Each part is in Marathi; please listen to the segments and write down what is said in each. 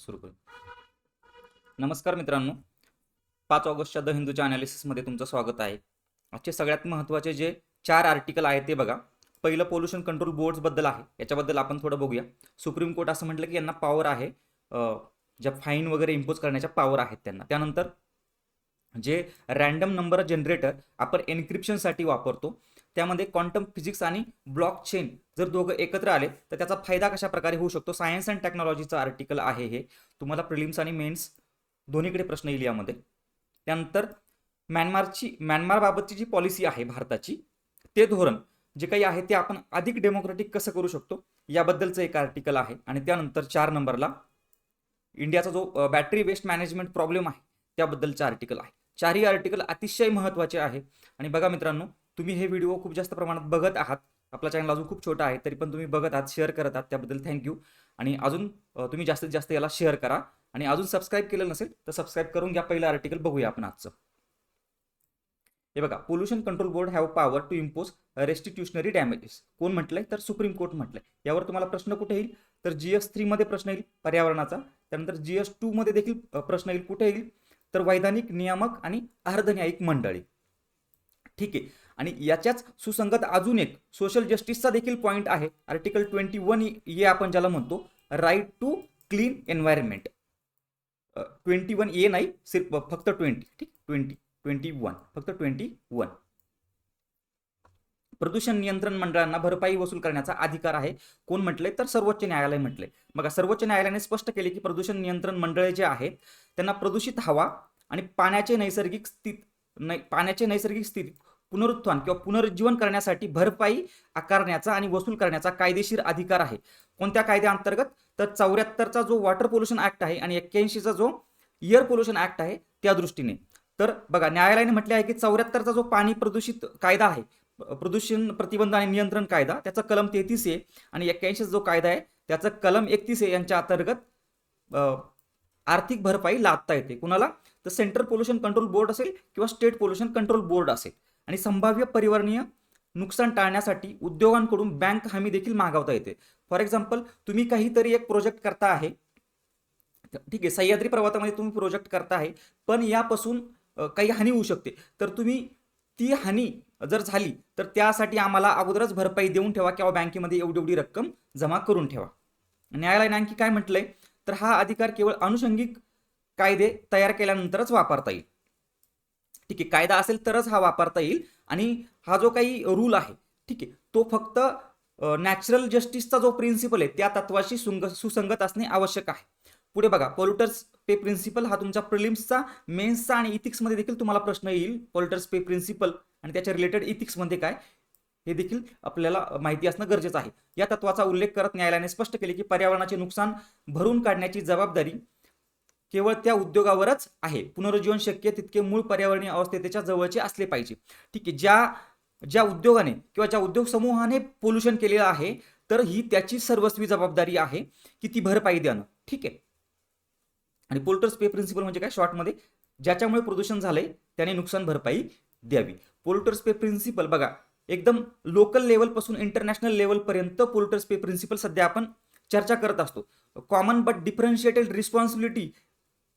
सुरू करू. नमस्कार मित्रांनो. पाच ऑगस्टच्या द हिंदूच्या अनालिसिसमध्ये तुमचं स्वागत आहे. आजचे सगळ्यात महत्त्वाचे जे चार आर्टिकल आहेत ते बघा. पहिलं पोल्युशन कंट्रोल बोर्ड्सबद्दल आहे. याच्याबद्दल आपण थोडं बघूया. सुप्रीम कोर्ट असं म्हटलं की यांना पॉवर आहे. ज्या फाईन वगैरे इम्पोज करण्याच्या पॉवर आहेत त्यांना. त्यानंतर जे रॅन्डम नंबर जनरेटर आपण एन्क्रिप्शनसाठी वापरतो त्यामध्ये क्वांटम फिजिक्स आणि ब्लॉक चेन जर दोघं एकत्र आले तर त्याचा फायदा कशा प्रकारे होऊ शकतो? सायन्स अँड टेक्नॉलॉजीचं आर्टिकल आहे हे. तुम्हाला प्रिलिम्स आणि मेन्स दोन्हीकडे प्रश्न येईल यामध्ये. त्यानंतर म्यानमारची म्यानमारबाबतची जी पॉलिसी आहे भारताची ते धोरण जे काही आहे ते आपण अधिक डेमोक्रेटिक कसं करू शकतो? याबद्दलचं एक आर्टिकल आहे. आणि त्यानंतर चार नंबरला इंडियाचा जो बॅटरी वेस्ट मॅनेजमेंट प्रॉब्लेम आहे त्याबद्दलचं आर्टिकल आहे. चारही आर्टिकल अतिशय महत्त्वाचे आहे. आणि बघा मित्रांनो तुम्ही हे व्हिडिओ खूप जास्त प्रमाणात बघत आहात. आपला चॅनल अजून खूप छोटा आहे तरी पण तुम्ही बघत आहात शेअर करत आहात त्याबद्दल थँक्यू आणि अजून तुम्ही जास्तीत जास्त याला शेअर करा. आणि अजून सबस्क्राईब केलं नसेल तर सबस्क्राईब करून घ्या. पहिलं आर्टिकल बघूया आपण आजचं. हे बघा pollution control board have power to impose restitutionary damages कोण म्हटलंय? तर सुप्रीम कोर्ट म्हटलंय. यावर तुम्हाला प्रश्न कुठे येईल? तर जी एसमध्ये प्रश्न येईल पर्यावरणाचा. त्यानंतर जी एसमध्ये देखील प्रश्न येईल कुठे येईल? तर वैधानिक नियामक आणि अर्धन्यायिक मंडळी. ठीक आहे. आणि याच्याच सुसंगत अजून एक सोशल जस्टिसचा देखील पॉईंट आहे. आर्टिकल ट्वेंटी वन ए आपण ज्याला म्हणतो right to clean environment twenty one A नाही सिर्फ फक्त ट्वेंटी ठीक? ट्वेंटी ट्वेंटी वन फक्त ट्वेंटी वन प्रदूषण नियंत्रण मंडळांना भरपाई वसूल करण्याचा अधिकार आहे. कोण म्हटलंय? तर सर्वोच्च न्यायालय म्हटलंय. बघा सर्वोच्च न्यायालयाने स्पष्ट केले की प्रदूषण नियंत्रण मंडळे जे आहेत त्यांना प्रदूषित हवा आणि पाण्याचे नैसर्गिक स्थित नै पाण्याचे नैसर्गिक स्थिती पुनरुत्थान किंवा पुनरुज्जीवन करण्यासाठी भरपाई आकारण्याचा आणि वसूल करण्याचा कायदेशीर अधिकार आहे. कोणत्या कायद्याअंतर्गत? तर चौऱ्याहत्तरचा जो वॉटर पोल्युशन ऍक्ट आहे आणि एक्क्याऐंशीचा जो एअर पोल्युशन ऍक्ट आहे त्या दृष्टीने. तर बघा न्यायालयाने म्हटले आहे की चौऱ्याहत्तरचा जो पाणी प्रदूषित कायदा आहे प्रदूषण प्रतिबंध आणि नियंत्रण कायदा त्याचा कलम तेहतीस आहे आणि एक्क्याऐंशीचा जो कायदा आहे त्याचा कलम एकतीस आहे यांच्या अंतर्गत आर्थिक भरपाई लादता येते. कुणाला? तर सेंट्रल पोल्युशन कंट्रोल बोर्ड असेल किंवा स्टेट पोल्युशन कंट्रोल बोर्ड असेल. आणि संभाव्य परिवर्णीय नुकसान टाळण्यासाठी उद्योगांकडून बँक हमी देखील मागवता येते. फॉर एक्झाम्पल तुम्ही काहीतरी एक प्रोजेक्ट करता आहे. ठीक आहे सह्याद्री पर्वतामध्ये तुम्ही प्रोजेक्ट करता आहे पण यापासून काही हानी होऊ शकते. तर तुम्ही ती हानी जर झाली तर त्यासाठी आम्हाला अगोदरच भरपाई देऊन ठेवा किंवा बँकेमध्ये एवढी एवढी रक्कम जमा करून ठेवा. न्यायालयाने आणखी काय म्हटलंय? तर हा अधिकार केवळ अनुषंगिक कायदे तयार केल्यानंतरच वापरता येईल. ठीक आहे कायदा असेल तरच हा वापरता येईल. आणि हा जो काही रूल आहे ठीक आहे तो फक्त नॅचरल जस्टिसचा जो प्रिन्सिपल आहे त्या तत्वाशी सुंग सुसंगत असणे आवश्यक आहे. पुढे बघा पॉल्युटर्स पे प्रिन्सिपल हा तुमच्या प्रिलिम्सचा मेन्सचा आणि इथिक्समध्ये देखील तुम्हाला प्रश्न येईल. पॉल्युटर्स पे प्रिन्सिपल आणि त्याच्या रिलेटेड इथिक्समध्ये काय हे देखील आपल्याला माहिती असणं गरजेचं आहे. या तत्वाचा उल्लेख करत न्यायालयाने स्पष्ट केले की पर्यावरणाचे नुकसान भरून काढण्याची जबाबदारी केवळ त्या उद्योगावरच आहे. पुनरुज्जीवन शक्य तितके मूळ पर्यावरणीय अवस्थेच्या जवळचे असले पाहिजे. ठीक आहे. ज्या ज्या उद्योगाने किंवा ज्या उद्योग समूहाने पोल्युशन केलेलं आहे तर ही त्याची सर्वस्वी जबाबदारी आहे की ती भरपाई देणं. ठीक आहे. आणि पोल्टर्स पे प्रिन्सिपल म्हणजे काय? शॉर्टमध्ये ज्याच्यामुळे प्रदूषण झालंय त्याने नुकसान भरपाई द्यावी. पोल्टर्स पे प्रिन्सिपल बघा एकदम लोकल लेवलपासून इंटरनॅशनल लेवलपर्यंत पोल्टर्स पे प्रिन्सिपल सध्या आपण चर्चा करत असतो. कॉमन बट डिफरन्शिएटेड रिस्पॉन्सिबिलिटी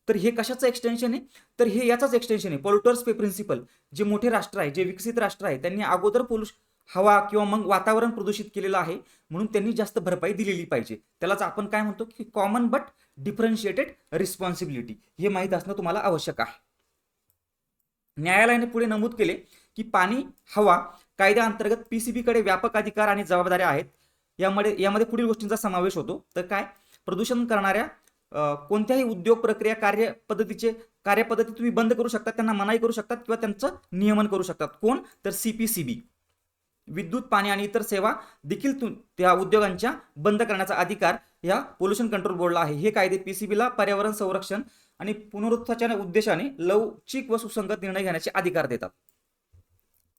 तर हे कशाचं एक्सटेन्शन आहे? तर हे याचाच एक्सटेन्शन आहे. पोल्युटर्स पे प्रिन्सिपल जे मोठे राष्ट्र आहे जे विकसित राष्ट्र आहे त्यांनी अगोदर पोल्युश हवा किंवा मग वातावरण प्रदूषित केलेलं आहे म्हणून त्यांनी जास्त भरपाई दिलेली पाहिजे. त्यालाच आपण काय म्हणतो की कॉमन बट डिफरन्शिएटेड रिस्पॉन्सिबिलिटी हे माहीत असणं तुम्हाला आवश्यक आहे. न्यायालयाने पुढे नमूद केले की पाणी हवा कायद्याअंतर्गत पीसीबीकडे व्यापक अधिकार आणि जबाबदाऱ्या आहेत. यामध्ये यामध्ये पुढील गोष्टींचा समावेश होतो. तर काय? प्रदूषण करणाऱ्या कोणत्याही उद्योग प्रक्रिया कार्य पद्धतीचे कार्यपद्धती तुम्ही बंद करू शकता त्यांना मनाई करू शकतात किंवा त्यांचं नियमन करू शकतात. कोण? तर सीपीसीबी विद्युत पाणी आणि इतर सेवा देखील त्या उद्योगांच्या बंद करण्याचा अधिकार या पोल्युशन कंट्रोल बोर्डला आहे. हे कायदे पीसीबीला पर्यावरण संरक्षण आणि पुनरुत्थाच्या उद्देशाने लवचिक व सुसंगत निर्णय घेण्याचे अधिकार देतात.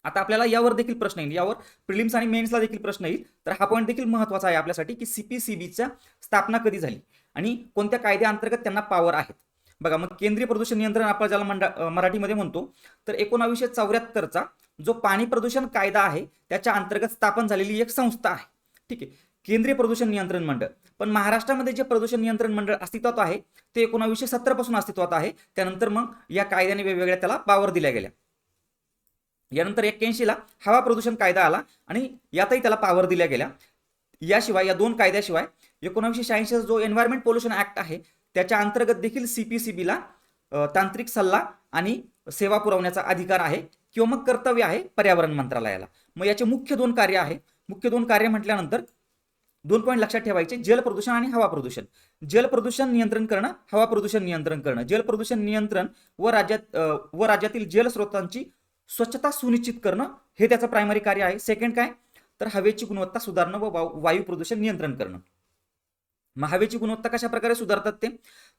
आता आपल्याला यावर देखील प्रश्न येईल. यावर प्रिलिम्स आणि मेन्सला देखील प्रश्न येईल. तर हा पॉईंट देखील महत्त्वाचा आहे आपल्यासाठी की सीपीसीबीच्या स्थापना कधी झाली आणि कोणत्या कायद्याअंतर्गत त्यांना पॉवर आहेत. बघा मग केंद्रीय प्रदूषण नियंत्रण आपण ज्याला मंडा मराठीमध्ये म्हणतो तर एकोणावीसशे चौऱ्याहत्तरचा जो पाणी प्रदूषण कायदा आहे त्याच्या अंतर्गत स्थापन झालेली एक संस्था आहे. ठीक आहे. केंद्रीय प्रदूषण नियंत्रण मंडळ. पण महाराष्ट्रामध्ये जे प्रदूषण नियंत्रण मंडळ अस्तित्वात आहे ते एकोणावीसशे सत्तरपासून अस्तित्वात आहे. त्यानंतर मग या कायद्याने वेगवेगळ्या त्याला पावर दिल्या गेल्या. यानंतर एक्क्याऐंशीला हवा प्रदूषण कायदा आला आणि यातही त्याला पावर दिल्या गेल्या. याशिवाय या दोन कायद्याशिवाय एकोणीसशे शहाऐंशीचा जो एन्व्हायरमेंट पोल्युशन ऍक्ट आहे त्याच्या अंतर्गत देखील सी पी सी बीला तांत्रिक सल्ला आणि सेवा पुरवण्याचा अधिकार आहे किंवा मग कर्तव्य आहे पर्यावरण मंत्रालयाला. मग याचे मुख्य दोन कार्य आहे. मुख्य दोन कार्य म्हटल्यानंतर दोन पॉईंट लक्षात ठेवायचे जल प्रदूषण आणि हवा प्रदूषण. जल प्रदूषण नियंत्रण करणं हवा प्रदूषण नियंत्रण करणं. जल प्रदूषण नियंत्रण व राज्यात व राज्यातील जलस्रोतांची स्वच्छता सुनिश्चित करणं हे त्याचं प्रायमरी कार्य आहे. सेकंड काय? तर हवेची गुणवत्ता सुधारणं व वायू- प्रदूषण नियंत्रण करणं. मग हवेची गुणवत्ता कशा प्रकारे सुधारतात ते?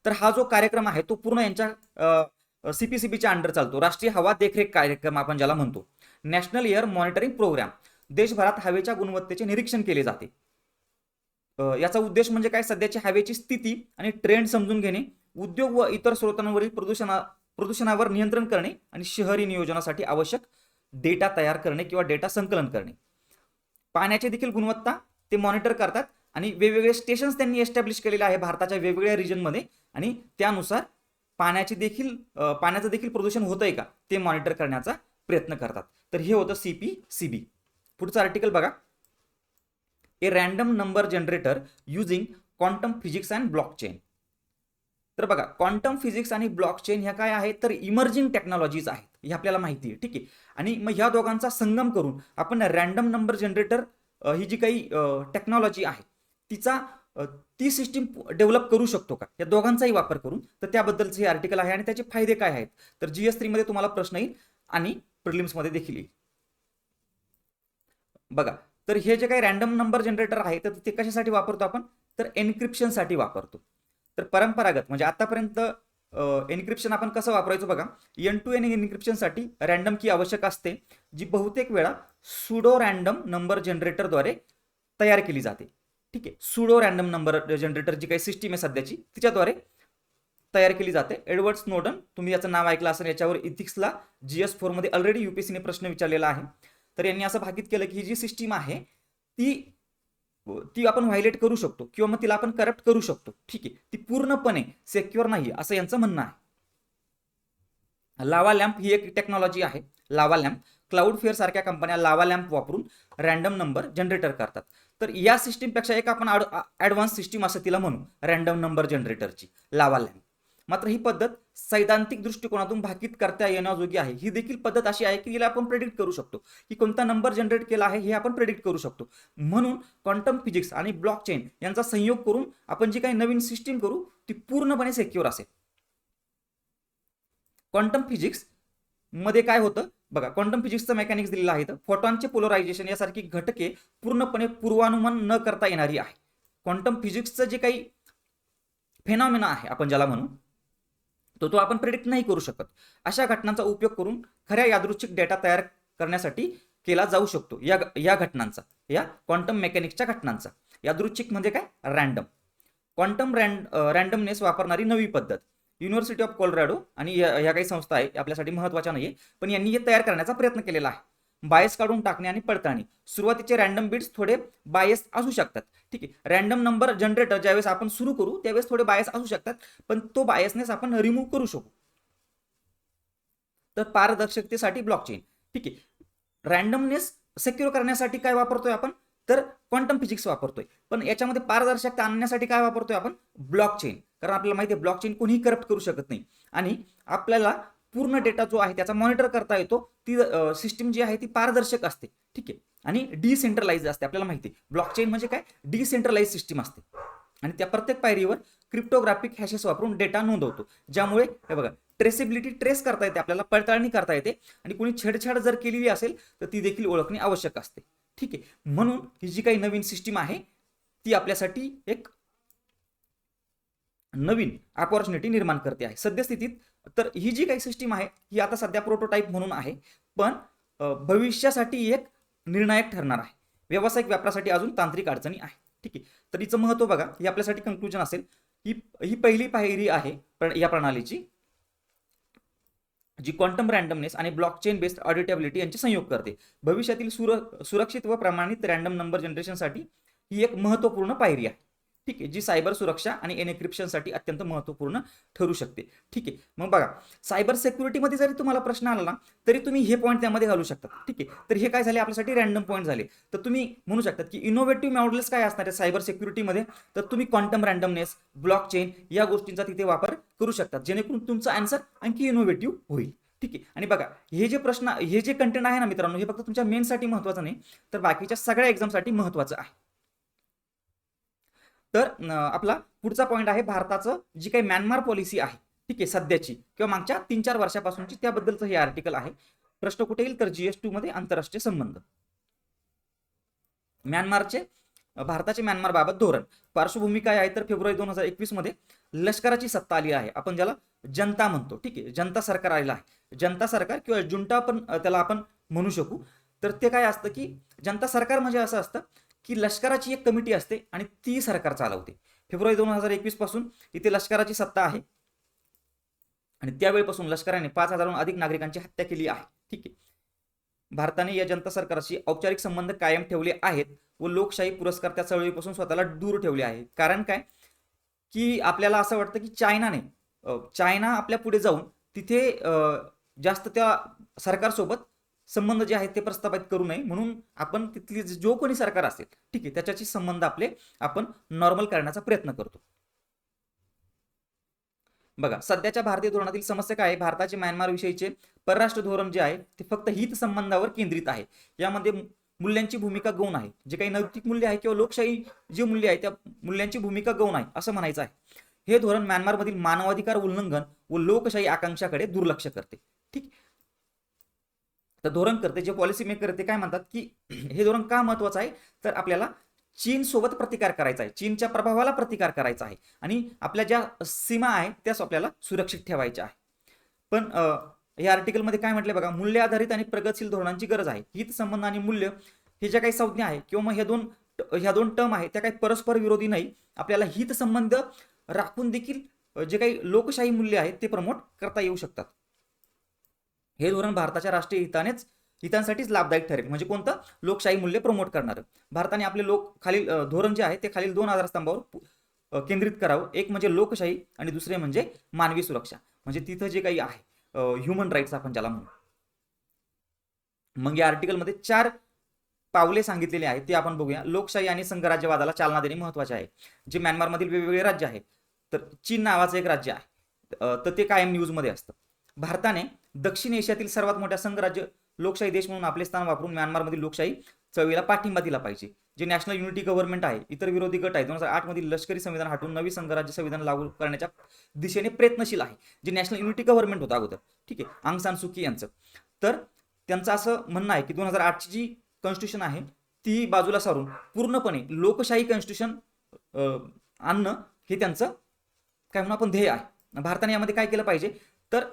तर हा जो कार्यक्रम आहे तो पूर्ण यांच्या सीपीसीबीच्या अंडर चालतो. राष्ट्रीय हवा देखरेख कार्यक्रम आपण ज्याला म्हणतो. नॅशनल एअर मॉनिटरिंग प्रोग्राम देशभरात हवेच्या गुणवत्तेचे निरीक्षण केले जाते. याचा उद्देश म्हणजे काय? सध्याची हवेची स्थिती आणि ट्रेंड समजून घेणे. उद्योग व इतर स्रोतांवरील प्रदूषणा प्रदूषणावर नियंत्रण करणे आणि शहरी नियोजनासाठी आवश्यक डेटा तयार करणे किंवा डेटा संकलन करणे. पाण्याची देखील गुणवत्ता ते मॉनिटर करतात आणि वेगवेगळे स्टेशन्स त्यांनी एस्टॅब्लिश केलेले आहे भारताच्या वेगवेगळ्या रिजनमध्ये आणि त्यानुसार पाण्याची देखील पाण्याचं देखील प्रदूषण होतंय का ते मॉनिटर करण्याचा प्रयत्न करतात. तर हे होतं सी पी सी बी पुढचं आर्टिकल बघा. A random number generator using quantum physics and blockchain तर बघा क्वांटम फिजिक्स आणि ब्लॉकचेन ह्या काय आहेत? तर इमर्जिंग टेक्नॉलॉजीज आहेत. हे आपल्याला माहिती आहे ठीक आहे? आणि मग ह्या दोघांचा संगम करून आपण रॅन्डम नंबर जनरेटर ही जी काही टेक्नॉलॉजी आहे तिचा ती सिस्टीम डेव्हलप करू शकतो का? या दोघांचाही वापर करून. तर त्याबद्दलचं हे आर्टिकल आहे आणि त्याचे फायदे काय आहेत? तर जी एसमध्ये तुम्हाला प्रश्न येईल आणि प्रिलिम्समध्ये देखील येईल. बघा तर हे जे काही रॅन्डम नंबर जनरेटर आहे तर ते कशासाठी वापरतो आपण? तर एन्क्रिप्शनसाठी वापरतो. तर परंपरागत म्हणजे आतापर्यंत एन्क्रिप्शन आपण कसं वापरायचो बघा एन टू एन एन्क्रिप्शनसाठी रॅन्डम की आवश्यक असते जी बहुतेक वेळा सुडो रॅन्डम नंबर जनरेटरद्वारे तयार केली जाते. ठीक आहे? सुडो रॅन्डम नंबर जनरेटर जी काही सिस्टीम आहे सध्याची तिच्याद्वारे तयार केली जाते. एडवर्ड स्नोडन तुम्ही याचं नाव ऐकलं असेल याच्यावर इथिक्सला जी एस फोरमध्ये ऑलरेडी युपीसीने प्रश्न विचारलेला आहे. तर यांनी असं भाकीत केलं की ही जी सिस्टीम आहे ती ती आपण व्हायलेट करू शकतो किंवा मग तिला आपण करप्ट करू शकतो. ठीक आहे. ती पूर्णपणे सेक्युअर नाही असं यांचं म्हणणं आहे. लावा लॅम्प ही एक टेक्नॉलॉजी आहे. लावा लॅम्प क्लाउड फेअर सारख्या कंपन्या लावा लॅम्प वापरून रँडम नंबर जनरेटर करतात. तर या सिस्टीमपेक्षा एक आपण ॲडव्हान्स सिस्टीम असं तिला म्हणू रँडम नंबर जनरेटरची लावा लॅम्प मात्र ही पद्धत सैद्धांतिक दृष्टिकोनातून भाकीत करता येण्याजोगी आहे. ही देखील पद्धत अशी आहे की हिला आपण प्रेडिक्ट करू शकतो. की कोणता नंबर जनरेट केला आहे हे आपण प्रेडिक्ट करू शकतो. म्हणून क्वांटम फिजिक्स आणि ब्लॉकचेन यांचा संयोग करून आपण जी काही नवीन सिस्टीम करू ती पूर्णपणे सेक्युअर असेल. क्वांटम फिजिक्समध्ये काय होतं? बघा क्वांटम फिजिक्सचं मेकॅनिक्स दिलेलं आहे फोटॉनचे पोलरायझेशन यासारखी घटके पूर्णपणे पूर्वानुमान न करता येणारी आहे. क्वांटम फिजिक्सचं जे काही फेनॉमिना आहे आपण ज्याला म्हणू तो तो आपण प्रेडिक्ट नाही करू शकत. अशा घटनांचा उपयोग करून खऱ्या यादृच्छिक डेटा तयार करण्यासाठी केला जाऊ शकतो. या या घटनांचा या क्वांटम मेकॅनिक्सच्या घटनांचा. यादृच्छिक म्हणजे काय? रॅन्डम क्वांटम रँड रॅन्डमनेस वापरणारी नवी पद्धत. युनिव्हर्सिटी ऑफ कोलरॅडो आणि या काही संस्था आहे आपल्यासाठी महत्त्वाच्या नाही पण यांनी हे तयार करण्याचा प्रयत्न केलेला आहे. बायस काढून टाकणे आणि पडताळणी. सुरुवातीचे रॅन्डम बिट्स थोडे बायस असू शकतात. ठीक आहे. रॅन्डम नंबर जनरेटर ज्यावेळेस आपण सुरू करू त्यावेळेस थोडे बायस असू शकतात. पण तो बायसनेस आपण रिमूव्ह करू शकू. तर पारदर्शकतेसाठी ब्लॉकचेन ठीक आहे. रॅन्डमनेस सेक्युअर करण्यासाठी काय वापरतोय आपण? तर क्वांटम फिजिक्स वापरतोय. पण याच्यामध्ये पारदर्शकता आणण्यासाठी काय वापरतोय आपण? ब्लॉकचेन कारण आपल्याला माहिती आहे ब्लॉकचेन कोणीही करप्ट करू शकत नाही. आणि आपल्याला पूर्ण डेटा जो आहे त्याचा मॉनिटर करता येतो. ती सिस्टीम जी आहे ती पारदर्शक असते. ठीक आहे? आणि डिसेंट्रलाइज असते आपल्याला माहिती आहे. ब्लॉकचेन म्हणजे काय? डिसेंट्रलाइज सिस्टीम असते. आणि त्या प्रत्येक पायरीवर क्रिप्टोग्राफिक हॅशेस वापरून डेटा नोंदवतो. ज्यामुळे हे बघा ट्रेसेबिलिटी ट्रेस करता येते आपल्याला पडताळणी करता येते. आणि कोणी छेडछाड जर केलेली असेल तर ती देखील ओळखणे आवश्यक असते. ठीक आहे? म्हणून ही जी काही नवीन सिस्टीम आहे ती आपल्यासाठी एक नवीन अपॉर्च्युनिटी निर्माण करते आहे. सद्यस्थितीत तर ही जी काही सिस्टीम आहे ही आता सध्या प्रोटोटाईप म्हणून आहे. पण भविष्यासाठी एक निर्णायक ठरणार आहे. व्यावसायिक व्यापारासाठी अजून तांत्रिक अडचणी आहे ठीक आहे. तर हिचं महत्त्व बघा. हे आपल्यासाठी कंक्लुजन असेल. ही ही पहिली पायरी आहे या प्रणालीची जी क्वांटम रँडमनेस आणि ब्लॉकचेन बेस्ड ऑडिटेबिलिटी यांचे संयोग करते. भविष्यातील सुर सुरक्षित व प्रमाणित रॅन्डम नंबर जनरेशनसाठी ही एक महत्त्वपूर्ण पायरी आहे. ठीक आहे जी सायबर सुरक्षा आणि एनक्रिप्शनसाठी अत्यंत महत्त्वपूर्ण ठरू शकते. ठीक आहे मग बघा सायबर सेक्युरिटीमध्ये जरी तुम्हाला प्रश्न आला ना तरी तुम्ही हे पॉईंट त्यामध्ये घालू शकता. ठीक आहे तर हे काय झाले आपल्यासाठी? रॅन्डम पॉईंट झाले. तर तुम्ही म्हणू शकतात की इनोव्हेटिव्ह मॉडेल्स काय असणार आहे सायबर सिक्युरिटीमध्ये तर तुम्ही क्वांटम रँडमनेस ब्लॉक चेन या गोष्टींचा तिथे वापर करू शकतात. जेणेकरून तुमचा आन्सर आणखी इनोव्हेटिव्ह होईल. ठीक आहे आणि बघा हे जे प्रश्न हे जे कंटेंट आहे ना मित्रांनो हे फक्त तुमच्या मेनसाठी महत्त्वाचं नाही तर बाकीच्या सगळ्या एक्झामसाठी महत्त्वाचं आहे. तर आपला पुढचा पॉईंट आहे भारताचं जी काही म्यानमार पॉलिसी आहे ठीक आहे सध्याची किंवा मागच्या तीन चार वर्षापासूनची त्याबद्दलचं हे आर्टिकल आहे. प्रश्न कुठे येईल? तर जीएस टू मध्ये आंतरराष्ट्रीय संबंध. म्यानमारचे भारताचे म्यानमार बाबत धोरण. पार्श्वभूमी काय आहे तर फेब्रुवारी दोन हजार एकवीसमध्ये लष्कराची सत्ता आली आहे. आपण ज्याला जनता म्हणतो ठीक आहे जनता सरकार आलेलं आहे. जनता सरकार किंवा जुंटा पण त्याला आपण म्हणू शकू. तर ते काय असतं की जनता सरकार म्हणजे असं असतं की लष्कराची एक कमिटी असते आणि ती सरकार चालवते. फेब्रुवारी दोन हजार एकवीसपासून इथे लष्कराची सत्ता आहे. आणि त्यावेळेपासून लष्कराने पाच हजारहून अधिक नागरिकांची हत्या केली आहे. ठीक आहे. भारताने या जनता सरकारशी औपचारिक संबंध कायम ठेवले आहेत व लोकशाही पुरस्कार त्या चळवळीपासून स्वतःला दूर ठेवले आहे कारण काय? की आपल्याला असं वाटतं की चायनाने चायना आपल्या पुढे जाऊन तिथे जास्त त्या सरकारसोबत संबंध जे आहेत ते प्रस्थापित करू नये. म्हणून आपण तिथली जो कोणी सरकार असेल ठीक आहे त्याच्याशी संबंध आपले आपण नॉर्मल करण्याचा प्रयत्न करतो. बघा सध्याच्या भारतीय धोरणातील समस्या काय आहे? भारताचे म्यानमार विषयीचे परराष्ट्र धोरण जे आहे ते फक्त हित संबंधावर केंद्रित आहे. यामध्ये मूल्यांची भूमिका गौण आहे. जे काही नैतिक मूल्य आहे किंवा लोकशाही जे मूल्य आहे त्या मूल्यांची भूमिका गौण आहे असं म्हणायचं आहे. हे धोरण म्यानमारमधील मानवाधिकार उल्लंघन व लोकशाही आकांक्षाकडे दुर्लक्ष करते. ठीक? तर धोरण करते जे पॉलिसी मेकर ते काय म्हणतात की हे धोरण का महत्वाचं आहे? तर आपल्याला चीन सोबत प्रतिकार करायचा आहे. चीनच्या प्रभावाला प्रतिकार करायचा आहे. आणि आपल्या ज्या सीमा आहे त्याच आपल्याला सुरक्षित ठेवायच्या आहे. पण या आर्टिकलमध्ये काय म्हटलंय बघा मूल्य आधारित आणि प्रगतशील धोरणांची गरज आहे. हित संबंध आणि मूल्य हे ज्या काही संज्ञा आहे किंवा मग ह्या दोन ह्या दोन टर्म आहे त्या काही परस्पर विरोधी नाही. आपल्याला हित संबंध राखून देखील जे काही लोकशाही मूल्य आहेत ते प्रमोट करता येऊ शकतात. हे धोरण भारताच्या राष्ट्रीय हितानेच हितांसाठीच लाभदायक ठरेल. म्हणजे कोणतं? लोकशाही मूल्य प्रमोट करणारं. भारताने आपले लोक खालील धोरण जे आहे ते खालील दोन आधारस्तंभावर स्तंभावर केंद्रित करावं. एक म्हणजे लोकशाही आणि दुसरे म्हणजे मानवी सुरक्षा. म्हणजे तिथं जे काही आहे ह्युमन राईट्स आपण ज्याला म्हणू. मग या आर्टिकलमध्ये चार पावले सांगितलेली आहेत ते आपण बघूया. लोकशाही आणि संघराज्यवादाला चालना देणे महत्त्वाचे आहे. जे म्यानमारमधील वेगवेगळे राज्य आहेत तर चीन नावाचं एक राज्य आहे. तर ते कायम न्यूजमध्ये असतं. भारताने दक्षिण एशियातील सर्वात मोठ्या संघराज्य लोकशाही देश म्हणून आपले स्थान वापरून म्यानमारमधील लोकशाही चळवळीला पाठिंबा दिला पाहिजे. जे नॅशनल युनिटी गव्हर्नमेंट आहे इतर विरोधी गट आहे दोन हजार आठ मधील लष्करी संविधान हटवून नवी संघराज्य संविधान लागू करण्याच्या दिशेने प्रयत्नशील आहे. जे नॅशनल युनिटी गव्हर्नमेंट होतं अगोदर. ठीक आहे? आंग सान सुकी यांचं. तर त्यांचं असं म्हणणं आहे की दोन हजार आठची जी कॉन्स्टिट्यूशन आहे ती बाजूला सारून पूर्णपणे लोकशाही कॉन्स्टिट्यूशन आणणं हे त्यांचं काय म्हणून आपण ध्येय आहे. भारताने यामध्ये काय केलं पाहिजे? तर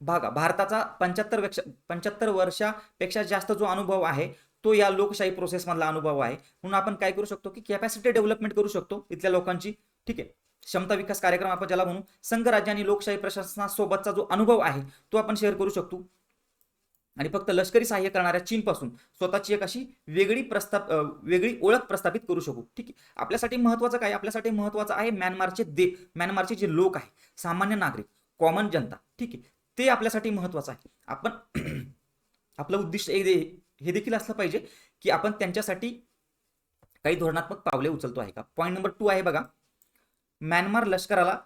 बघा भारताचा पंच्याहत्तर पंच्याहत्तर वर्षापेक्षा जास्त जो अनुभव आहे तो या लोकशाही प्रोसेसमधला अनुभव आहे. म्हणून आपण काय करू शकतो की कॅपॅसिटी डेव्हलपमेंट करू शकतो इथल्या लोकांची. ठीक आहे? क्षमता विकास कार्यक्रम आपण ज्याला म्हणू संघ राज्य आणि लोकशाही प्रशासनासोबतचा जो अनुभव आहे तो आपण शेअर करू शकतो. आणि फक्त लष्करी सहाय्य करणाऱ्या चीनपासून स्वतःची एक अशी वेगळी प्रस्ताप वेगळी ओळख प्रस्थापित करू शकू. ठीक आहे? आपल्यासाठी महत्वाचं काय? आपल्यासाठी महत्वाचं आहे म्यानमारचे दे म्यानमारचे जे लोक आहे सामान्य नागरिक. कॉमन जनता. ठीक आहे. ते आपल्यासाठी महत्वाचं आहे. आपण आपलं उद्दिष्ट हे दे- हे देखील असलं पाहिजे की आपण त्यांच्यासाठी काही धोरणात्मक पावले उचलतो आहे का? पॉईंट नंबर टू आहे बघा. म्यानमार लष्कराला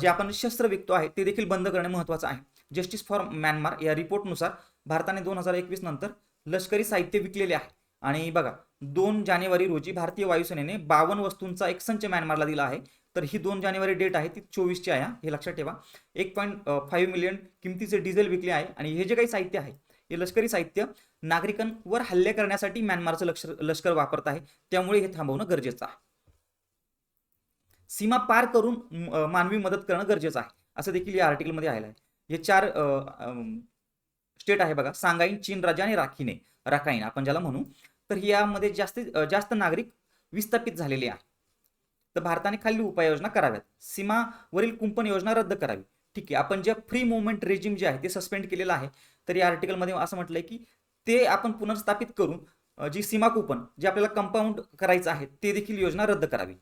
जे आपण शस्त्र विकतो आहे ते देखील बंद करणे महत्वाचं आहे. जस्टिस फॉर म्यानमार या रिपोर्टनुसार भारताने दोन हजार एकवीस नंतर लष्करी साहित्य विकलेले आहे. आणि बघा दोन जानेवारी रोजी भारतीय वायुसेनेने बावन्न वस्तूंचा एक संच म्यानमारला दिला आहे. तर ही दोन जानेवारी डेट आहे ती चोवीसची आहे हे. लक्षात ठेवा. एक पॉईंट फाईव्ह मिलियन किमतीचे डिझेल विकले आहे आणि हे जे काही साहित्य आहे हे लष्करी साहित्य नागरिकांवर हल्ले करण्यासाठी म्यानमारचं लष्कर लष्कर वापरत आहे. त्यामुळे हे थांबवणं गरजेचं आहे. सीमा पार करून मानवी मदत करणं गरजेचं आहे असं देखील या आर्टिकलमध्ये आलेलं आहे. हे चार स्टेट आहे बघा सांगाईन चीन राजा आणि राखीने राखाईन आपण ज्याला म्हणू. तर यामध्ये जास्तीत जास्त नागरिक विस्थापित झालेले आहे तर भारताने खाली उपाययोजना कराव्यात. सीमावरील कुंपण योजना रद्द करावी. ठीक आहे. आपण जे फ्री मुवमेंट रेजिम जे आहे ते सस्पेंड केलेलं आहे. तर या आर्टिकलमध्ये असं म्हटलंय की ते आपण पुनर्स्थापित करून जी सीमा कुपन जे आपल्याला कंपाऊंड करायचं आहे ते देखील योजना रद्द करावी.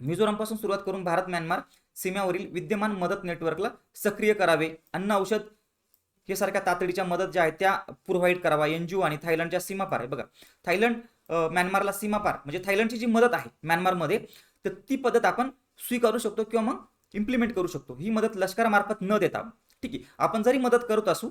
मिझोरामपासून सुरुवात करून भारत म्यानमार सीमेवरील विद्यमान मदत नेटवर्कला सक्रिय करावे. अन्न औषध हे सारख्या तातडीच्या मदत ज्या आहेत त्या प्रोव्हाइड करावा. एनजीओ आणि थायलंडच्या सीमापार आहे. बघा थायलंड म्यानमारला सीमापार म्हणजे थायलंडची जी मदत आहे म्यानमारमध्ये तर ती पद्धत आपण स्वीकारू शकतो किंवा मग इम्प्लिमेंट करू शकतो. ही मदत लष्करामार्फत न देता. ठीक आहे. आपण जरी मदत करत असू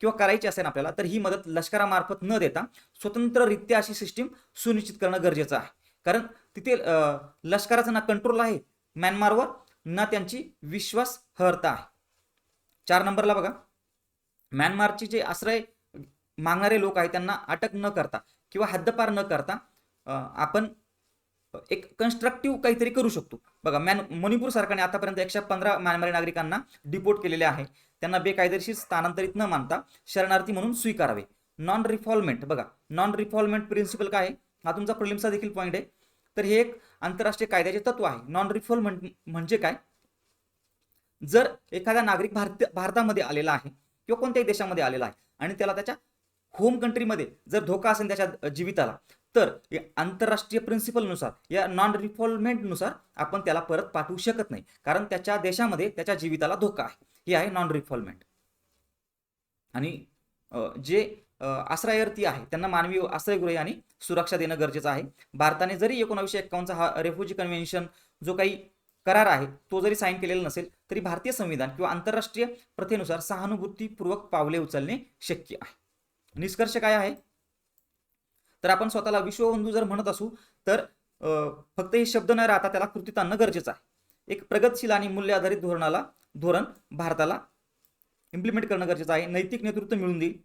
किंवा करायची असेल आपल्याला तर ही मदत लष्करामार्फत न देता स्वतंत्ररित्या अशी सिस्टीम सुनिश्चित करणं गरजेचं आहे. कारण तिथे लष्कराचं लष्कराचा ना कंट्रोल आहे म्यानमारवर ना त्यांची विश्वास हरता आहे. चार नंबरला बघा. म्यानमारचे जे आश्रय मागणारे लोक आहेत त्यांना अटक न करता किंवा हद्दपार न करता आपण एक कन्स्ट्रक्टिव्ह काहीतरी करू शकतो. बघा मॅन मणिपूर सरकारने आतापर्यंत एकशे पंधरा म्यानमारी नागरिकांना डिपोर्ट केलेले आहे. त्यांना बेकायदेशीर स्थानांतरित न मानता शरणार्थी म्हणून स्वीकारावे. नॉन रिफॉल्मेंट बघा नॉन रिफॉल्मेंट प्रिन्सिपल काय आहे? हा तुमचा प्रिलिम्सचा देखील पॉईंट आहे. तर हे एक आंतरराष्ट्रीय कायद्याचे तत्व आहे. नॉन रिफॉल्मेंट म्हणजे काय? जर एखादा नागरिक भारत भारतामध्ये आलेला आहे किंवा कोणत्याही देशामध्ये आलेला आहे आणि त्याला त्याच्या होम कंट्रीमध्ये जर धोका असेल त्याच्या जीविताला तर या आंतरराष्ट्रीय प्रिन्सिपलनुसार या नॉन रिफॉल्मेंटनुसार आपण त्याला परत पाठवू शकत नाही. कारण त्याच्या देशामध्ये त्याच्या जीविताला धोका आहे. हे आहे नॉन रिफॉल्मेंट आणि जे आश्रयार्थी आहे त्यांना मानवी आश्रयगृहे आणि सुरक्षा देणं गरजेचं आहे. भारताने जरी एकोणावीसशे एक्कावन्नचा हा रेफ्युजी कन्व्हेन्शन जो काही करार आहे तो जरी साईन केलेला नसेल तरी भारतीय संविधान किंवा आंतरराष्ट्रीय प्रथेनुसार सहानुभूतीपूर्वक पावले उचलणे शक्य आहे. निष्कर्ष काय आहे? तर आपण स्वतःला विश्वबंधू जर म्हणत असू तर फक्त हे शब्द न राहता त्याला कृतीत आणणं गरजेचं आहे. एक प्रगतशील आणि मूल्य आधारित धोरणाला धोरण भारताला इम्प्लिमेंट करणं गरजेचं आहे. नैतिक नेतृत्व मिळून देईल.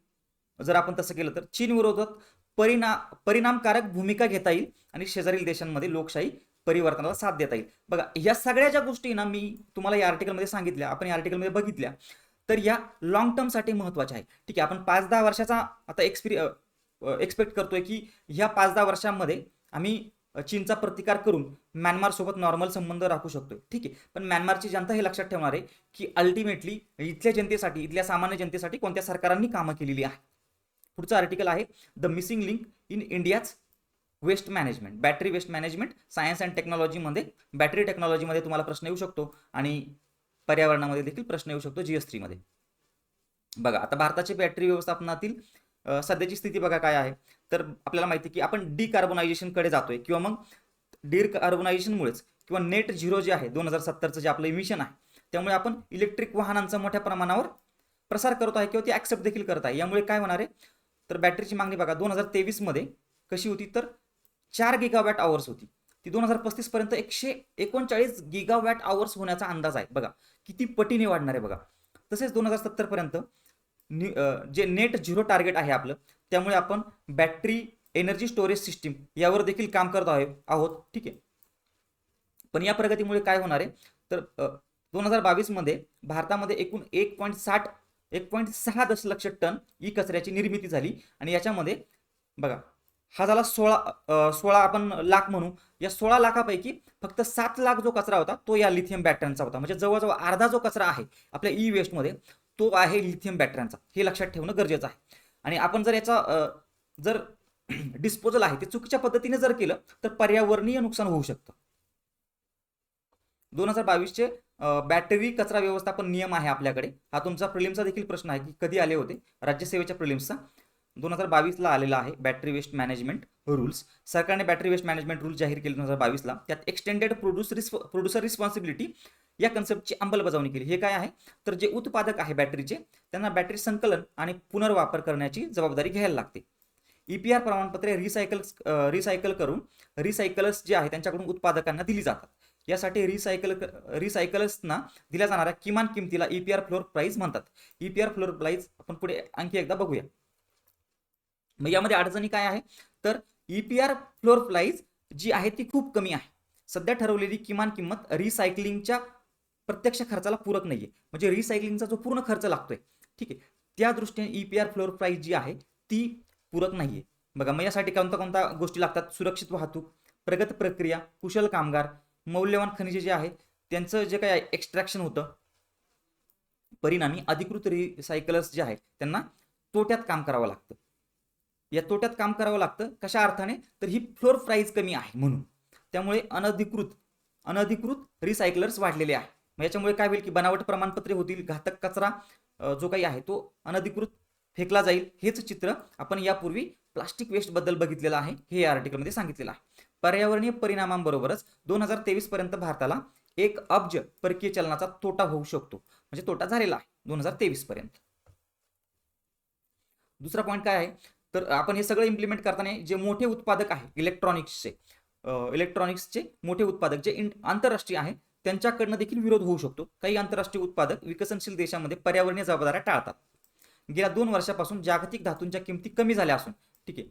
जर आपण तसं केलं तर चीन विरोधात परिणा परिणामकारक भूमिका घेता येईल आणि शेजारील देशांमध्ये लोकशाही परिवर्तनाला साथ देता येईल. बघा या सगळ्या ज्या गोष्टी ना मी तुम्हाला या आर्टिकलमध्ये सांगितल्या आपण या आर्टिकलमध्ये बघितल्या तर या लॉंग टर्मसाठी महत्त्वाच्या आहे. ठीक आहे आपण पाच दहा वर्षाचा आता एक्सपिरि एक्सपेक्ट करतोय की ह्या पाच दहा वर्षांमध्ये आम्ही चीनचा प्रतिकार करून म्यानमारसोबत नॉर्मल संबंध राखू शकतोय. ठीक आहे पण म्यानमारची जनता हे लक्षात ठेवणार आहे की अल्टिमेटली इथल्या जनतेसाठी इथल्या सामान्य जनतेसाठी कोणत्या सरकारांनी कामं केलेली आहे पुढचं आर्टिकल आहे the missing link in India's waste management battery waste management science and टेक्नॉलॉजीमध्ये बॅटरी टेक्नॉलॉजीमध्ये तुम्हाला प्रश्न येऊ शकतो. आणि पर्यावरणामध्ये देखील प्रश्न येऊ शकतो जी एस थ्रीमध्ये बघा आता भारताचे बॅटरी व्यवस्थापनातील सध्याची स्थिती बघा काय आहे. तर आपल्याला माहिती आहे की आपण डिकार्बोनायझेशनकडे जातोय किंवा मग डिकार्बोनायझेशनमुळेच किंवा नेट झिरो जे आहे दोन हजार सत्तरचं जे आपलं मिशन आहे त्यामुळे आपण इलेक्ट्रिक वाहनांचा मोठ्या प्रमाणावर प्रसार करत आहे किंवा ती ॲक्सेप्ट देखील करत आहे. यामुळे काय होणार आहे? तर बॅटरीची मागणी बघा दोन हजार तेवीसमध्ये कशी होती? तर चार गिगावॅट आवर्स होती. ती दोन हजार पस्तीस पर्यंत एकशे एकोणचाळीस गिगावॅट आवर्स होण्याचा अंदाज आहे. बघा किती पटीने वाढणार आहे बघा. तसेच दोन हजार सत्तर पर्यंत नि- जे नेट झिरो टार्गेट आहे आपलं त्यामुळे आपण बॅटरी एनर्जी स्टोरेज सिस्टीम यावर देखील काम करत आहे आहोत. ठीक आहे. पण या प्रगतीमुळे काय होणार आहे? तर दोन हजार बावीसमध्ये भारतामध्ये एकूण एक पॉईंट साठ एक पॉईंट सहा दशलक्ष टन ई कचऱ्याची निर्मिती झाली आणि याच्यामध्ये बघा हा झाला सोळा सोळा आपण लाख म्हणू. या सोळा लाखापैकी फक्त सात लाख जो कचरा होता तो या लिथियम बॅटऱ्यांचा होता. म्हणजे जवळजवळ अर्धा जो कचरा आहे आपल्या e ई वेस्टमध्ये तो आहे लिथियम बॅटऱ्यांचा हे लक्षात ठेवणं गरजेचं आहे. आणि आपण जर याचा जर डिस्पोजल आहे ते चुकीच्या पद्धतीने जर केलं तर पर्यावरणीय नुकसान होऊ शकतं. दोन हजार बावीसचे बॅटरी कचरा व्यवस्थापन नियम आहे आपल्याकडे. हा तुमचा प्रिलिम्सचा देखील प्रश्न आहे की कधी आले होते? राज्यसेवेच्या प्रिलिम्सचा दोन हजार बावीसला आलेला आहे बॅटरी वेस्ट मॅनेजमेंट रूल्स सरकारने बॅटरी वेस्ट मॅनेजमेंट रूल जाहीर केले दोन हजार बावीसला. त्यात extended produce resp producer responsibility या कन्सेप्टची अंमलबजावणी केली. हे काय आहे? तर जे उत्पादक आहे बॅटरीचे त्यांना बॅटरी संकलन आणि पुनर्वापर करण्याची जबाबदारी घ्यायला लागते. ई पी आर प्रमाणपत्रे रिसायकल रिसायकल करून रिसायकलर्स जे आहे त्यांच्याकडून उत्पादकांना दिली जातात. यासाठी रिसायकल रिसायकलर्सना दिल्या जाणाऱ्या किमान किमतीला E P R floor price म्हणतात. E P R floor price आपण पुढे आणखी एकदा बघूया. मग यामध्ये अडचणी काय आहे? तर E P R floor price जी आहे ती खूप कमी आहे. सध्या ठरवलेली किमान किंमत रिसायकलिंगच्या प्रत्यक्ष खर्चाला पूरक नाहीये. म्हणजे रिसायकलिंगचा जो पूर्ण खर्च लागतोय ठीक आहे त्या दृष्टीने E P R floor price जी आहे ती पूरक नाहीये. बघा मग यासाठी कोणत्या कोणत्या गोष्टी लागतात? सुरक्षित वाहतूक प्रगत प्रक्रिया कुशल कामगार मौल्यवान खनिजे जे आहे त्यांचं जे काही एक्स्ट्रॅक्शन होतं परिणामी अधिकृत रिसायकलर्स जे आहेत त्यांना तोट्यात काम करावं लागतं. या तोट्यात काम करावं लागतं. कशा अर्थाने? तर ही फ्लोर प्राईज कमी आहे म्हणून. त्यामुळे अनधिकृत अनधिकृत रिसायकलर्स वाढलेले आहे. मग याच्यामुळे काय होईल की बनावट प्रमाणपत्रे होतील घातक कचरा जो काही आहे तो अनधिकृत फेकला जाईल. हेच चित्र आपण यापूर्वी प्लास्टिक वेस्टबद्दल बघितलेलं आहे. हे या आर्टिकलमध्ये सांगितलेलं आहे. पर्यावरणीय परिणामांबरोबरच दोन हजार तेवीस पर्यंत भारताला एक अब्ज परकीय चलनाचा तोटा होऊ शकतो. म्हणजे तोटा झालेला आहे दोन हजार तेवीस पर्यंत. दुसरा पॉईंट काय आहे? तर आपण हे सगळं इम्प्लिमेंट करताना जे मोठे उत्पादक आहे इलेक्ट्रॉनिक्सचे इलेक्ट्रॉनिक्सचे मोठे उत्पादक जे इन आंतरराष्ट्रीय आहे त्यांच्याकडनं देखील विरोध होऊ शकतो. काही आंतरराष्ट्रीय उत्पादक विकसनशील देशामध्ये पर्यावरणीय जबाबदाऱ्या टाळतात. गेल्या दोन वर्षापासून जागतिक धातूंच्या किमती कमी झाल्या असून ठीक आहे.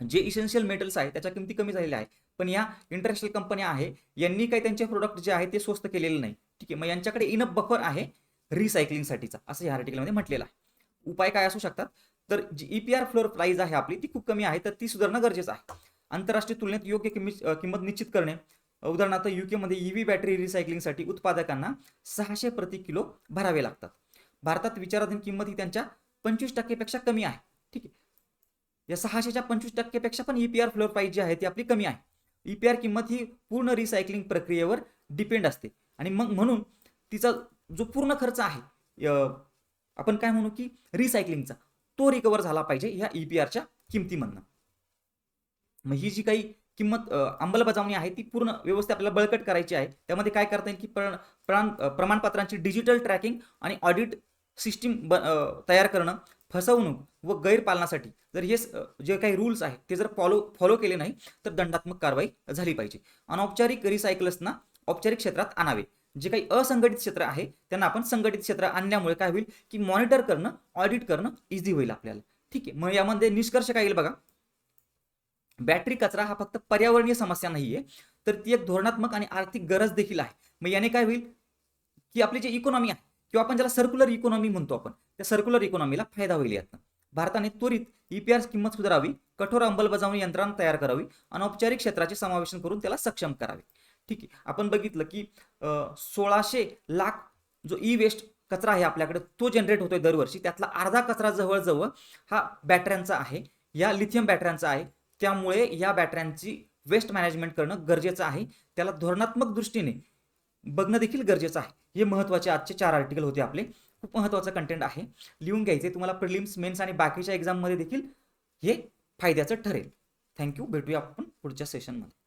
जे इसेन्शियल मेटल्स आहे त्याच्या किमती कमी झालेल्या आहेत. पण या इंटरनॅशनल कंपन्या आहे यांनी काही त्यांचे प्रोडक्ट जे आहे ते स्वस्त केलेले नाही. ठीक आहे. मग यांच्याकडे इनफ बफर आहे रिसायकलिंगसाठीचा असं या आर्टिकलमध्ये म्हटलेलं आहे. उपाय काय असू शकतात? तर जी E P R floor price आहे आपली ती खूप कमी आहे तर ती सुधारणं गरजेचं आहे. आंतरराष्ट्रीय तुलनेत योग्य किंमत किंमत निश्चित करणे उदाहरणार्थ युकेमध्ये ईव्ही बॅटरी रिसायकलिंगसाठी उत्पादकांना सहाशे प्रति किलो भरावे लागतात. भारतात विचाराधीन किंमत ही त्यांच्या पंचवीस टक्केपेक्षा कमी आहे. ठीक आहे. या सहाशेच्या पंचवीस टक्केपेक्षा पण E P R floor price जी आहे ती आपली कमी आहे. ई पी आर किंमत ही पूर्ण रिसायकलिंग प्रक्रियेवर डिपेंड असते. आणि मग म्हणून तिचा जो पूर्ण खर्च आहे आपण काय म्हणू की रिसायकलिंगचा तो रिकवर झाला पाहिजे ह्या ई पी आरच्या किमतीमधनं. मग ही जी काही किंमत अंमलबजावणी आहे ती पूर्ण व्यवस्था आपल्याला बळकट करायची आहे. त्यामध्ये काय करता येईल की प्र- प्रमाण प्रमाणपत्रांची डिजिटल ट्रॅकिंग आणि ऑडिट सिस्टीम ब तयार करणं फसवणूक व गैरपालनासाठी. जर हे जे काही रूल्स आहेत ते जर फॉलो फॉलो केले नाही तर दंडात्मक कारवाई झाली पाहिजे. अनौपचारिक रिसायकल्सना औपचारिक क्षेत्रात आणावे. जे काही असंघटित क्षेत्र आहे त्यांना आपण संघटित क्षेत्र आणल्यामुळे काय होईल की मॉनिटर करणं ऑडिट करणं इझी होईल आपल्याला. ठीक आहे मग यामध्ये निष्कर्ष काय येईल बघा. बॅटरी कचरा हा फक्त पर्यावरणीय समस्या नाहीये तर ती एक धोरणात्मक आणि आर्थिक गरज देखील आहे. मग याने काय होईल की आपली जी इकॉनॉमी आहे किंवा आपण ज्याला सर्क्युलर इकॉनॉमी म्हणतो आपण त्या सर्क्युलर इकॉनॉमीला फायदा होईल यातनं. भारताने त्वरित ईपीआर किंमत सुधारावी कठोर अंमलबजावणी यंत्रणा तयार करावी अनौपचारिक क्षेत्राचे समावेशन करून त्याला सक्षम करावे. ठीक आहे. आपण बघितलं की सोळाशे लाख जो ई वेस्ट कचरा आहे आपल्याकडे तो जनरेट होतोय दरवर्षी. त्यातला अर्धा कचरा जवळजवळ हा बॅटऱ्यांचा आहे. या लिथियम बॅटऱ्यांचा आहे. त्यामुळे या बॅटऱ्यांची वेस्ट मॅनेजमेंट करणं गरजेचं आहे. त्याला धोरणात्मक दृष्टीने बघणं देखील गरजेचं आहे. हे महत्त्वाचे आजचे चार आर्टिकल होते आपले. खूप महत्त्वाचं कंटेंट आहे. लिहून घ्यायचे तुम्हाला प्रिलिम्स मेन्स आणि बाकीच्या एक्झाममध्ये देखील हे फायद्याचं ठरेल. थँक्यू भेटूया आपण पुढच्या सेशनमध्ये